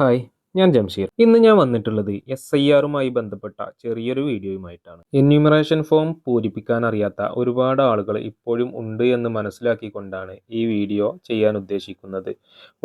Hi ഞാൻ ജംഷീർ. ഇന്ന് ഞാൻ വന്നിട്ടുള്ളത് എസ് ഐ ആറുമായി ബന്ധപ്പെട്ട ചെറിയൊരു വീഡിയോയുമായിട്ടാണ്. എന്യൂമറേഷൻ ഫോം പൂരിപ്പിക്കാൻ അറിയാത്ത ഒരുപാട് ആളുകൾ ഇപ്പോഴും ഉണ്ട് എന്ന് മനസ്സിലാക്കിക്കൊണ്ടാണ് ഈ വീഡിയോ ചെയ്യാൻ ഉദ്ദേശിക്കുന്നത്.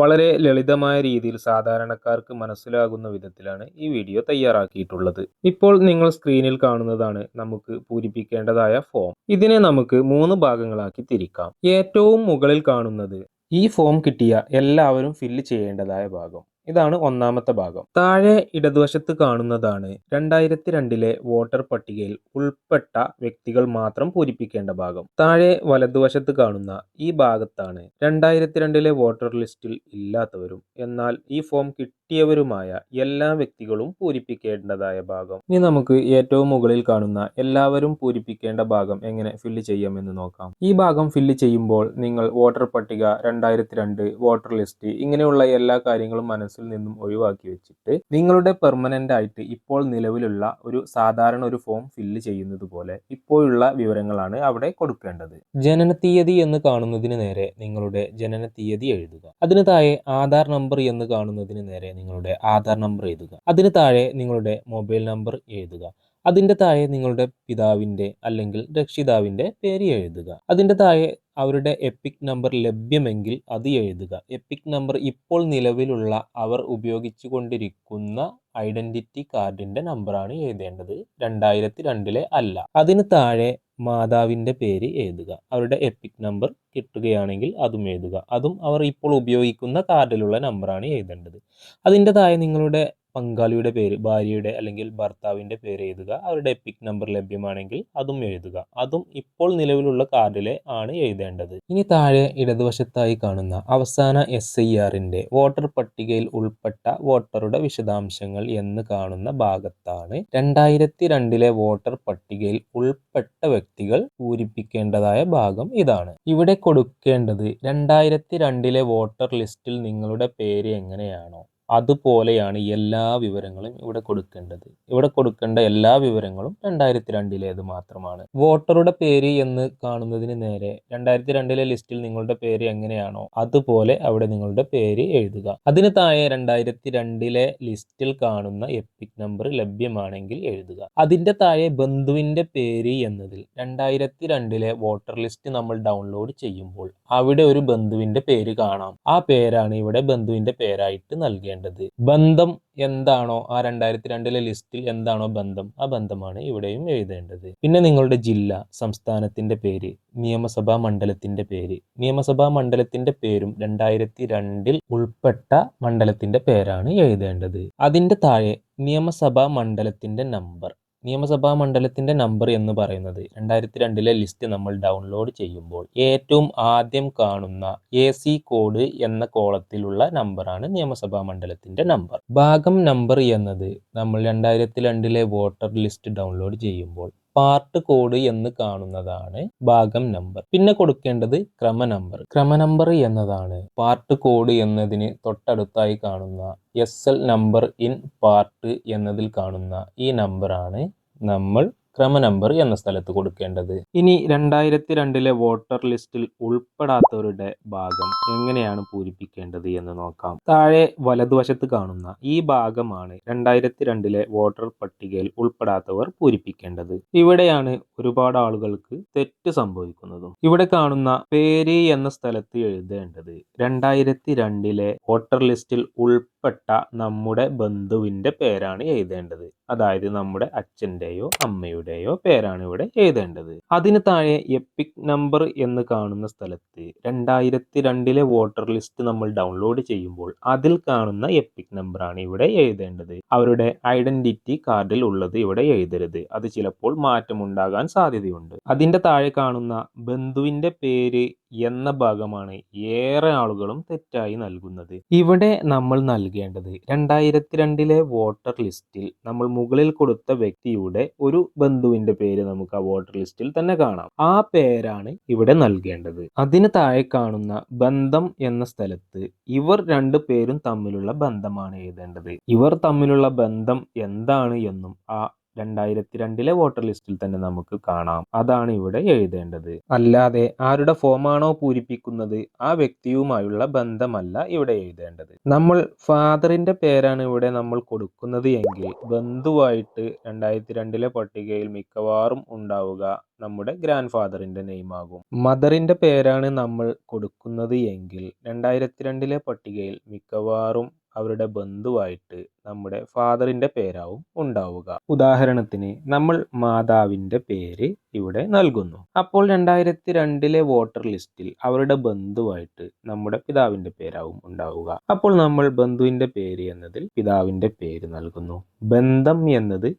വളരെ ലളിതമായ രീതിയിൽ സാധാരണക്കാർക്ക് മനസ്സിലാകുന്ന വിധത്തിലാണ് ഈ വീഡിയോ തയ്യാറാക്കിയിട്ടുള്ളത്. ഇപ്പോൾ നിങ്ങൾ സ്ക്രീനിൽ കാണുന്നതാണ് നമുക്ക് പൂരിപ്പിക്കേണ്ടതായ ഫോം ഇതിനെ നമുക്ക് മൂന്ന് ഭാഗങ്ങളാക്കി തിരിക്കാം. ഏറ്റവും മുകളിൽ കാണുന്നത് ഈ ഫോം കിട്ടിയ എല്ലാവരും ഫില്ല് ചെയ്യേണ്ടതായ ഭാഗം. ഇതാണ് ഒന്നാമത്തെ ഭാഗം. താഴെ ഇടതുവശത്ത് കാണുന്നതാണ് രണ്ടായിരത്തി രണ്ടിലെ വോട്ടർ പട്ടികയിൽ ഉൾപ്പെട്ട വ്യക്തികൾ മാത്രം പൂരിപ്പിക്കേണ്ട ഭാഗം. താഴെ വലതുവശത്ത് കാണുന്ന ഈ ഭാഗത്താണ് രണ്ടായിരത്തി രണ്ടിലെ വോട്ടർ ലിസ്റ്റിൽ ഇല്ലാത്തവരും എന്നാൽ ഈ ഫോം കിട്ടിയവരുമായ എല്ലാ വ്യക്തികളും പൂരിപ്പിക്കേണ്ടതായ ഭാഗം. ഇനി നമുക്ക് ഏറ്റവും മുകളിൽ കാണുന്ന എല്ലാവരും പൂരിപ്പിക്കേണ്ട ഭാഗം എങ്ങനെ ഫില്ല് ചെയ്യാമെന്ന് നോക്കാം. ഈ ഭാഗം ഫില്ല് ചെയ്യുമ്പോൾ നിങ്ങൾ വോട്ടർ പട്ടിക രണ്ടായിരത്തി രണ്ട് വോട്ടർ ലിസ്റ്റ് ഇങ്ങനെയുള്ള എല്ലാ കാര്യങ്ങളും മനസ്സിൽ നിന്നും ഒഴിവാക്കി വെച്ചിട്ട് നിങ്ങളുടെ പെർമനന്റ് ആയിട്ട് ഇപ്പോൾ നിലവിലുള്ള ഒരു സാധാരണ ഒരു ഫോം ഫില്ല് ചെയ്യുന്നത് പോലെ ഇപ്പോഴുള്ള വിവരങ്ങളാണ് അവിടെ കൊടുക്കേണ്ടത്. ജനന തീയതി എന്ന് കാണുന്നതിന് നേരെ നിങ്ങളുടെ ജനന തീയതി എഴുതുക. അതിന് താഴെ ആധാർ നമ്പർ എന്ന് കാണുന്നതിന് നേരെ നിങ്ങളുടെ ആധാർ നമ്പർ എഴുതുക. അതിന് താഴെ നിങ്ങളുടെ മൊബൈൽ നമ്പർ എഴുതുക. അതിന്റെ താഴെ നിങ്ങളുടെ പിതാവിന്റെ അല്ലെങ്കിൽ രക്ഷിതാവിന്റെ പേര് എഴുതുക. അതിന്റെ താഴെ അവരുടെ എപ്പിക് നമ്പർ ലഭ്യമെങ്കിൽ അത് എഴുതുക. എപ്പിക് നമ്പർ ഇപ്പോൾ നിലവിലുള്ള അവർ ഉപയോഗിച്ചു കൊണ്ടിരിക്കുന്ന ഐഡന്റിറ്റി കാർഡിന്റെ നമ്പറാണ് എഴുതേണ്ടത്. രണ്ടായിരത്തി രണ്ടിലെ അല്ല. അതിന് താഴെ മാതാവിന്റെ പേര് എഴുതുക. അവരുടെ എപ്പിക് നമ്പർ കിട്ടുകയാണെങ്കിൽ അതും എഴുതുക. അതും അവർ ഇപ്പോൾ ഉപയോഗിക്കുന്ന കാർഡിലുള്ള നമ്പറാണ് എഴുതേണ്ടത്. അതിന്റെ താഴെ നിങ്ങളുടെ പങ്കാളിയുടെ പേര് ഭാര്യയുടെ അല്ലെങ്കിൽ ഭർത്താവിന്റെ പേര് എഴുതുക. അവരുടെ എപ്പിക് നമ്പർ ലഭ്യമാണെങ്കിൽ അതും എഴുതുക. അതും ഇപ്പോൾ നിലവിലുള്ള കാർഡിലെ ആണ് എഴുതേണ്ടത്. ഇനി താഴെ ഇടതുവശത്തായി കാണുന്ന അവസാന എസ് ഐ ആറിന്റെ വോട്ടർ പട്ടികയിൽ ഉൾപ്പെട്ട വോട്ടറുടെ വിശദാംശങ്ങൾ എന്ന് കാണുന്ന ഭാഗത്താണ് രണ്ടായിരത്തി രണ്ടിലെ വോട്ടർ പട്ടികയിൽ ഉൾപ്പെട്ട വ്യക്തികൾ പൂരിപ്പിക്കേണ്ടതായ ഭാഗം ഇതാണ്. ഇവിടെ കൊടുക്കേണ്ടത് രണ്ടായിരത്തി രണ്ടിലെ വോട്ടർ ലിസ്റ്റിൽ നിങ്ങളുടെ പേര് എങ്ങനെയാണോ അതുപോലെയാണ് എല്ലാ വിവരങ്ങളും ഇവിടെ കൊടുക്കേണ്ടത്. ഇവിടെ കൊടുക്കേണ്ട എല്ലാ വിവരങ്ങളും രണ്ടായിരത്തി രണ്ടിലേത് മാത്രമാണ്. വോട്ടറുടെ പേര് എന്ന് കാണുന്നതിന് നേരെ രണ്ടായിരത്തി രണ്ടിലെ ലിസ്റ്റിൽ നിങ്ങളുടെ പേര് എങ്ങനെയാണോ അതുപോലെ അവിടെ നിങ്ങളുടെ പേര് എഴുതുക. അതിന് താഴെ രണ്ടായിരത്തി രണ്ടിലെ ലിസ്റ്റിൽ കാണുന്ന എപ്പിക് നമ്പർ ലഭ്യമാണെങ്കിൽ എഴുതുക. അതിന്റെ താഴെ ബന്ധുവിന്റെ പേര് എന്നതിൽ രണ്ടായിരത്തി രണ്ടിലെ വോട്ടർ ലിസ്റ്റ് നമ്മൾ ഡൗൺലോഡ് ചെയ്യുമ്പോൾ അവിടെ ഒരു ബന്ധുവിന്റെ പേര് കാണാം. ആ പേരാണ് ഇവിടെ ബന്ധുവിന്റെ പേരായിട്ട് നൽകേണ്ടത്. ചെയ്യേണ്ടത്? ബന്ധം എന്താണോ? ആ രണ്ടായിരത്തി രണ്ടിലെ ലിസ്റ്റിൽ എന്താണോ ബന്ധം? ആ ബന്ധമാണ് ഇവിടെയും എഴുതേണ്ടത്. പിന്നെ നിങ്ങളുടെ ജില്ല സംസ്ഥാനത്തിന്റെ പേര് നിയമസഭാ മണ്ഡലത്തിന്റെ പേര്. നിയമസഭാ മണ്ഡലത്തിന്റെ പേരും രണ്ടായിരത്തി രണ്ടിൽ ഉൾപ്പെട്ട മണ്ഡലത്തിന്റെ പേരാണ് എഴുതേണ്ടത്. അതിന്റെ താഴെ നിയമസഭാ മണ്ഡലത്തിന്റെ നമ്പർ. നിയമസഭാ മണ്ഡലത്തിന്റെ നമ്പർ എന്ന് പറയുന്നത് രണ്ടായിരത്തി രണ്ടിലെ ലിസ്റ്റ് നമ്മൾ ഡൗൺലോഡ് ചെയ്യുമ്പോൾ ഏറ്റവും ആദ്യം കാണുന്ന എ സി കോഡ് എന്ന കോളത്തിലുള്ള നമ്പറാണ് നിയമസഭാ മണ്ഡലത്തിന്റെ നമ്പർ. ഭാഗം നമ്പർ എന്നത് നമ്മൾ രണ്ടായിരത്തി രണ്ടിലെ വോട്ടർ ലിസ്റ്റ് ഡൗൺലോഡ് ചെയ്യുമ്പോൾ പാർട്ട് കോഡ് എന്ന് കാണുന്നതാണ് ഭാഗം നമ്പർ പിന്നെ കൊടുക്കേണ്ടത് ക്രമ നമ്പർ ക്രമ നമ്പർ എന്നതാണ്. പാർട്ട് കോഡ് എന്നതിന് തൊട്ടടുത്തായി കാണുന്ന S L number in part എന്നതിൽ കാണുന്ന ഈ നമ്പറാണ് നമ്മൾ ക്രമ നമ്പർ എന്ന സ്ഥലത്ത് കൊടുക്കേണ്ടത്. ഇനി രണ്ടായിരത്തി രണ്ടിലെ വോട്ടർ ലിസ്റ്റിൽ ഉൾപ്പെടാത്തവരുടെ ഭാഗം എങ്ങനെയാണ് പൂരിപ്പിക്കേണ്ടത് എന്ന് നോക്കാം. താഴെ വലതുവശത്ത് കാണുന്ന ഈ ഭാഗമാണ് രണ്ടായിരത്തി രണ്ടിലെ വോട്ടർ പട്ടികയിൽ ഉൾപ്പെടാത്തവർ പൂരിപ്പിക്കേണ്ടത്. ഇവിടെയാണ് ഒരുപാട് ആളുകൾക്ക് തെറ്റ് സംഭവിക്കുന്നതും. ഇവിടെ കാണുന്ന പേര് എന്ന സ്ഥലത്ത് എഴുതേണ്ടത് രണ്ടായിരത്തി രണ്ടിലെ വോട്ടർ ലിസ്റ്റിൽ ഉൾപ്പെട്ട നമ്മുടെ ബന്ധുവിന്റെ പേരാണ് എഴുതേണ്ടത്. അതായത് നമ്മുടെ അച്ഛന്റെയോ അമ്മയുടെയോ പേരാണ് ഇവിടെ എഴുതേണ്ടത്. അതിന് താഴെ എപ്പിക് നമ്പർ എന്ന് കാണുന്ന സ്ഥലത്ത് രണ്ടായിരത്തി രണ്ടിലെ വോട്ടർ ലിസ്റ്റ് നമ്മൾ ഡൗൺലോഡ് ചെയ്യുമ്പോൾ അതിൽ കാണുന്ന എപ്പിക് ആണ് ഇവിടെ എഴുതേണ്ടത്. അവരുടെ ഐഡന്റിറ്റി കാർഡിൽ ഉള്ളത് ഇവിടെ എഴുതരുത്. അത് ചിലപ്പോൾ മാറ്റമുണ്ടാകാൻ സാധ്യതയുണ്ട്. അതിന്റെ താഴെ കാണുന്ന ബന്ധുവിന്റെ പേര് എന്ന ഭാഗമാണ് ഏറെ ആളുകളും തെറ്റായി നൽകുന്നത്. ഇവിടെ നമ്മൾ നൽകേണ്ടത് രണ്ടായിരത്തി രണ്ടിലെ വോട്ടർ ലിസ്റ്റിൽ നമ്മൾ മുകളിൽ കൊടുത്ത വ്യക്തിയുടെ ഒരു ബന്ധുവിന്റെ പേര് നമുക്ക് ആ വോട്ടർ ലിസ്റ്റിൽ തന്നെ കാണാം. ആ പേരാണ് ഇവിടെ നൽകേണ്ടത്. അതിന് താഴെ കാണുന്ന ബന്ധം എന്ന സ്ഥലത്ത് ഇവർ രണ്ടു പേരും തമ്മിലുള്ള ബന്ധമാണ് എഴുതേണ്ടത്. ഇവർ തമ്മിലുള്ള ബന്ധം എന്താണ് എന്നും ആ രണ്ടായിരത്തി രണ്ടിലെ വോട്ടർ ലിസ്റ്റിൽ തന്നെ നമുക്ക് കാണാം. അതാണ് ഇവിടെ എഴുതേണ്ടത്. അല്ലാതെ ആരുടെ ഫോമാണോ പൂരിപ്പിക്കുന്നത് ആ വ്യക്തിയുമായുള്ള ബന്ധമല്ല ഇവിടെ എഴുതേണ്ടത്. നമ്മൾ ഫാദറിന്റെ പേരാണ് ഇവിടെ നമ്മൾ കൊടുക്കുന്നത് എങ്കിൽ ബന്ധുവായിട്ട് രണ്ടായിരത്തി രണ്ടിലെ പട്ടികയിൽ മിക്കവാറും ഉണ്ടാവുക നമ്മുടെ ഗ്രാൻഡ് ഫാദറിന്റെ നെയിം ആകും മദറിന്റെ പേരാണ് നമ്മൾ കൊടുക്കുന്നത് എങ്കിൽ രണ്ടായിരത്തി രണ്ടിലെ പട്ടികയിൽ മിക്കവാറും അവരുടെ ബന്ധുവായിട്ട് നമ്മുടെ ഫാദറിന്റെ പേരാവും ഉണ്ടാവുക. ഉദാഹരണത്തിന് നമ്മൾ മാതാവിന്റെ പേര് ഇവിടെ നൽകുന്നു. അപ്പോൾ രണ്ടായിരത്തി രണ്ടിലെ വോട്ടർ ലിസ്റ്റിൽ അവരുടെ ബന്ധുവായിട്ട് നമ്മുടെ പിതാവിന്റെ പേരാവും ഉണ്ടാവുക. അപ്പോൾ നമ്മൾ ബന്ധുവിന്റെ പേര് എന്നതിൽ പിതാവിന്റെ പേര് നൽകുന്നു. ബന്ധം എന്നത്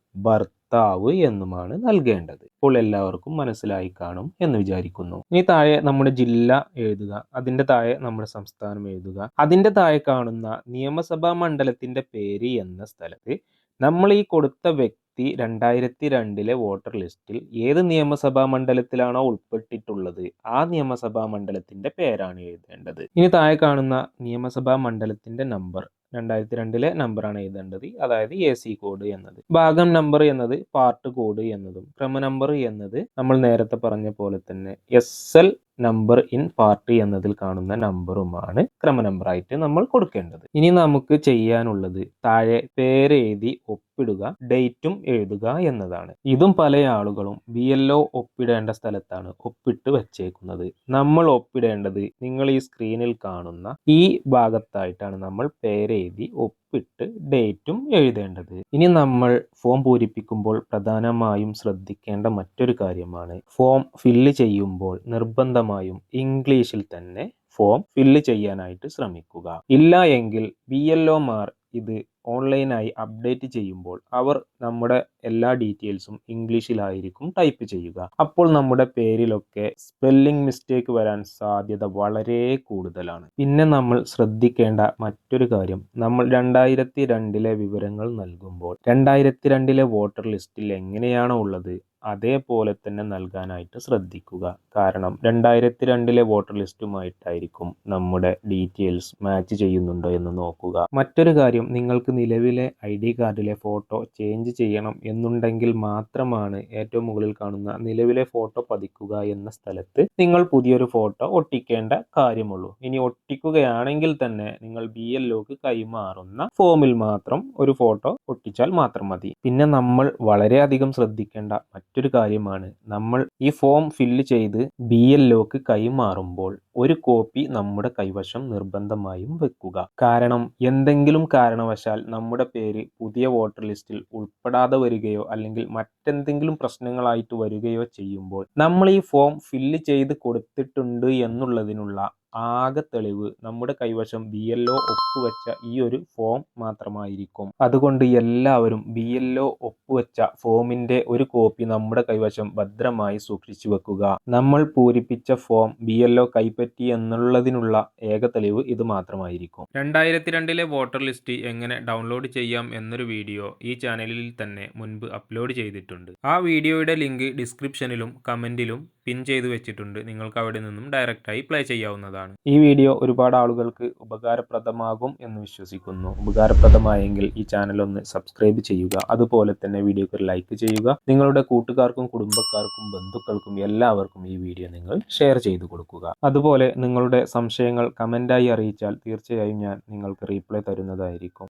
ഭർത്താവ് എന്നുമാണ് നൽകേണ്ടത്. ഇപ്പോൾ എല്ലാവർക്കും മനസ്സിലായി കാണും എന്ന് വിചാരിക്കുന്നു. ഇനി താഴെ നമ്മുടെ ജില്ല എഴുതുക. അതിന്റെ താഴെ നമ്മുടെ സംസ്ഥാനം എഴുതുക. അതിന്റെ താഴെ കാണുന്ന നിയമസഭാ മണ്ഡലത്തിന്റെ പേര് എന്ന സ്ഥലത്ത് നമ്മൾ ഈ കൊടുത്ത വ്യക്തി രണ്ടായിരത്തി രണ്ടിലെ വോട്ടർ ലിസ്റ്റിൽ ഏത് നിയമസഭാ മണ്ഡലത്തിലാണോ ഉൾപ്പെട്ടിട്ടുള്ളത് ആ നിയമസഭാ മണ്ഡലത്തിന്റെ പേരാണ് എഴുതേണ്ടത്. ഇനി താഴെ കാണുന്ന നിയമസഭാ മണ്ഡലത്തിന്റെ നമ്പർ രണ്ടായിരത്തി രണ്ടിലെ നമ്പറാണ് എഴുതേണ്ടത്. അതായത് എ സി കോഡ് എന്നത്. ഭാഗം നമ്പർ എന്നത് പാർട്ട് കോഡ് എന്നതും ക്രമ നമ്പർ എന്നത് നമ്മൾ നേരത്തെ പറഞ്ഞ പോലെ തന്നെ S L number in part എന്നതിൽ കാണുന്ന നമ്പറുമാണ് ക്രമ നമ്പർ ആയിട്ട് നമ്മൾ കൊടുക്കേണ്ടത്. ഇനി നമുക്ക് ചെയ്യാനുള്ളത് താഴെ പേര് എഴുതി ഒപ്പിടുക ഡേറ്റും എഴുതുക എന്നതാണ്. ഇതും പല ആളുകളും ബി എൽ ഒ ഒപ്പിടേണ്ട സ്ഥലത്താണ് ഒപ്പിട്ട് വെച്ചേക്കുന്നത്. നമ്മൾ ഒപ്പിടേണ്ടത് നിങ്ങൾ ഈ സ്ക്രീനിൽ കാണുന്ന ഈ ഭാഗത്തായിട്ടാണ് നമ്മൾ പേര് എഴുതി പേരെഴുതി ഒപ്പിട്ട് ഡേറ്റും എഴുതേണ്ടത്. ഇനി നമ്മൾ ഫോം പൂരിപ്പിക്കുമ്പോൾ പ്രധാനമായും ശ്രദ്ധിക്കേണ്ട മറ്റൊരു കാര്യമാണ് ഫോം ഫില്ല് ചെയ്യുമ്പോൾ നിർബന്ധമായും ഇംഗ്ലീഷിൽ തന്നെ ഫോം ഫില്ല് ചെയ്യാനായിട്ട് ശ്രമിക്കുക. ഇല്ല എങ്കിൽ ബി എൽ ഒമാർ ഇത് ഓൺലൈനായി അപ്ഡേറ്റ് ചെയ്യുമ്പോൾ അവർ നമ്മുടെ എല്ലാ ഡീറ്റെയിൽസും ഇംഗ്ലീഷിലായിരിക്കും ടൈപ്പ് ചെയ്യുക. അപ്പോൾ നമ്മുടെ പേരിലൊക്കെ സ്പെല്ലിംഗ് മിസ്റ്റേക്ക് വരാൻ സാധ്യത വളരെ കൂടുതലാണ്. പിന്നെ നമ്മൾ ശ്രദ്ധിക്കേണ്ട മറ്റൊരു കാര്യം നമ്മൾ രണ്ടായിരത്തി രണ്ടിലെ വിവരങ്ങൾ നൽകുമ്പോൾ രണ്ടായിരത്തി രണ്ടിലെ വോട്ടർ ലിസ്റ്റിൽ എങ്ങനെയാണോ ഉള്ളത് അതേപോലെ തന്നെ നൽകാനായിട്ട് ശ്രദ്ധിക്കുക. കാരണം രണ്ടായിരത്തി രണ്ടിലെ വോട്ടർ ലിസ്റ്റുമായിട്ടായിരിക്കും നമ്മുടെ ഡീറ്റെയിൽസ് മാച്ച് ചെയ്യുന്നുണ്ടോ എന്ന് നോക്കുക. മറ്റൊരു കാര്യം നിങ്ങൾക്ക് നിലവിലെ ഐ ഡി കാർഡിലെ ഫോട്ടോ ചേഞ്ച് ചെയ്യണം എന്നുണ്ടെങ്കിൽ മാത്രമാണ് ഏറ്റവും മുകളിൽ കാണുന്ന നിലവിലെ ഫോട്ടോ പതിക്കുക എന്ന സ്ഥലത്ത് നിങ്ങൾ പുതിയൊരു ഫോട്ടോ ഒട്ടിക്കേണ്ട കാര്യമുള്ളൂ. ഇനി ഒട്ടിക്കുകയാണെങ്കിൽ തന്നെ നിങ്ങൾ ബി എൽ ഒക്ക് കൈമാറുന്ന ഫോമിൽ മാത്രം ഒരു ഫോട്ടോ ഒട്ടിച്ചാൽ മാത്രം മതി. പിന്നെ നമ്മൾ വളരെയധികം ശ്രദ്ധിക്കേണ്ട മറ്റൊരു കാര്യമാണ്. നമ്മൾ ഈ ഫോം ഫില്ല് ചെയ്ത് ബി എൽ ഒക്ക് കൈമാറുമ്പോൾ ഒരു കോപ്പി നമ്മുടെ കൈവശം നിർബന്ധമായും വെക്കുക. കാരണം എന്തെങ്കിലും കാരണവശാൽ നമ്മുടെ പേര് പുതിയ വോട്ടർ ലിസ്റ്റിൽ ഉൾപ്പെടാതെ വരികയോ അല്ലെങ്കിൽ മറ്റെന്തെങ്കിലും പ്രശ്നങ്ങളായിട്ട് വരികയോ ചെയ്യുമ്പോൾ നമ്മൾ ഈ ഫോം ഫില്ല് ചെയ്ത് കൊടുത്തിട്ടുണ്ട് എന്നുള്ളതിനുള്ള ആകെ തെളിവ് നമ്മുടെ കൈവശം ബി എൽ ഒ ഒപ്പുവെച്ച ഈ ഒരു ഫോം മാത്രമായിരിക്കും. അതുകൊണ്ട് എല്ലാവരും ബി എൽ ഒ ഒപ്പുവെച്ച ഫോമിന്റെ ഒരു കോപ്പി നമ്മുടെ കൈവശം ഭദ്രമായി സൂക്ഷിച്ചു വെക്കുക. നമ്മൾ പൂരിപ്പിച്ച ഫോം ബി എൽ ഒ കൈപ്പറ്റി എന്നുള്ളതിനുള്ള ഏക തെളിവ് ഇത് മാത്രമായിരിക്കും. രണ്ടായിരത്തി രണ്ടിലെ വോട്ടർ ലിസ്റ്റ് എങ്ങനെ ഡൗൺലോഡ് ചെയ്യാം എന്നൊരു വീഡിയോ ഈ ചാനലിൽ തന്നെ മുൻപ് അപ്ലോഡ് ചെയ്തിട്ടുണ്ട്. ആ വീഡിയോയുടെ ലിങ്ക് ഡിസ്ക്രിപ്ഷനിലും കമന്റിലും പിൻ ചെയ്തു വെച്ചിട്ടുണ്ട്. നിങ്ങൾക്ക് അവിടെ നിന്നും ഡയറക്റ്റായി പ്ലേ ചെയ്യാവുന്നതാണ്. ഈ വീഡിയോ ഒരുപാട് ആളുകൾക്ക് ഉപകാരപ്രദമാകും എന്ന് വിശ്വസിക്കുന്നു. ഉപകാരപ്രദമായെങ്കിൽ ഈ ചാനൽ ഒന്ന് സബ്സ്ക്രൈബ് ചെയ്യുക. അതുപോലെ തന്നെ വീഡിയോക്ക് ലൈക്ക് ചെയ്യുക. നിങ്ങളുടെ കൂട്ടുകാർക്കും കുടുംബക്കാർക്കും ബന്ധുക്കൾക്കും എല്ലാവർക്കും ഈ വീഡിയോ നിങ്ങൾ ഷെയർ ചെയ്തു കൊടുക്കുക. അതുപോലെ നിങ്ങളുടെ സംശയങ്ങൾ കമന്റായി അറിയിച്ചാൽ തീർച്ചയായും ഞാൻ നിങ്ങൾക്ക് റീപ്ലൈ തരുന്നതായിരിക്കും.